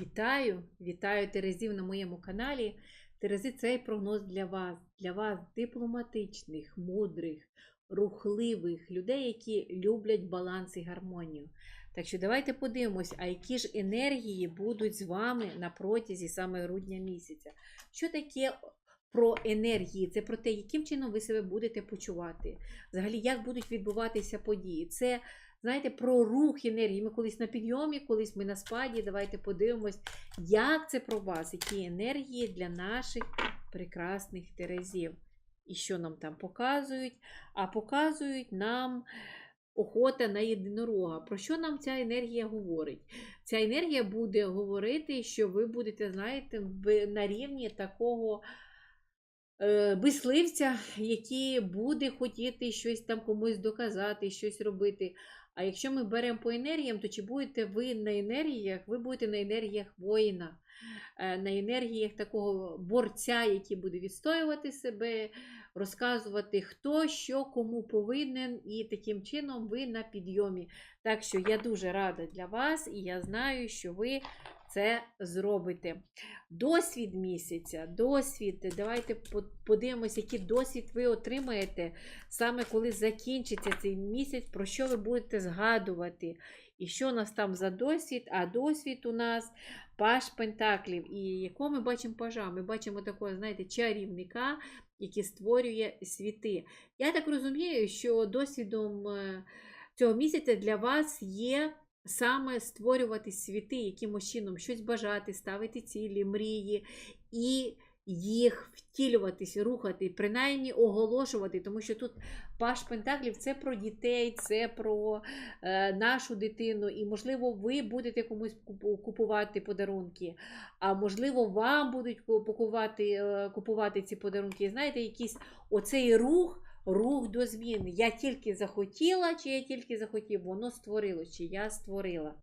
Вітаю! Вітаю Терезів на моєму каналі. Терези, цей прогноз для вас, для вас дипломатичних, мудрих, рухливих людей, які люблять баланс і гармонію. Так що давайте подивимось, а які ж енергії будуть з вами на протязі саме грудня місяця. Що таке про енергії? Це про те, яким чином ви себе будете почувати. Взагалі, як будуть відбуватися події. Це знаєте, про рух енергії. Ми колись на підйомі, колись ми на спаді. Давайте подивимось, як це про вас, які енергії для наших прекрасних терезів. І що нам там показують? А показують нам охота на єдинорога. Про що нам ця енергія говорить? Ця енергія буде говорити, що ви будете, знаєте, на рівні такого мисливця, який буде хотіти щось там комусь доказати, щось робити. А якщо ми беремо по енергіям, то чи будете ви на енергіях? Ви будете на енергіях воїна, е, на енергіях такого борця, який буде відстоювати себе, розказувати, хто що кому повинен, і таким чином ви на підйомі. Так що я дуже рада для вас, і я знаю, що ви це зробите. Досвід місяця, досвід. Давайте подивимося, який досвід ви отримаєте саме коли закінчиться цей місяць, про що ви будете згадувати. І що у нас там за досвід? А досвід у нас паш Пентаклів. І якого ми бачимо пажа? Ми бачимо такого, знаєте, чарівника, який створює світи. Я так розумію, що досвідом е, цього місяця для вас є саме створювати світи, якимось чином щось бажати, ставити цілі, мрії і їх втілюватись, рухати, принаймні оголошувати, тому що тут Паш Пентаклів це про дітей, це про е, нашу дитину, і, можливо, ви будете комусь купувати подарунки, а можливо, вам будуть купувати, е, купувати ці подарунки. І Знаєте, якийсь оцей рух. Рух до змін. Я тільки захотіла, чи я тільки захотів, воно створило, чи я створила.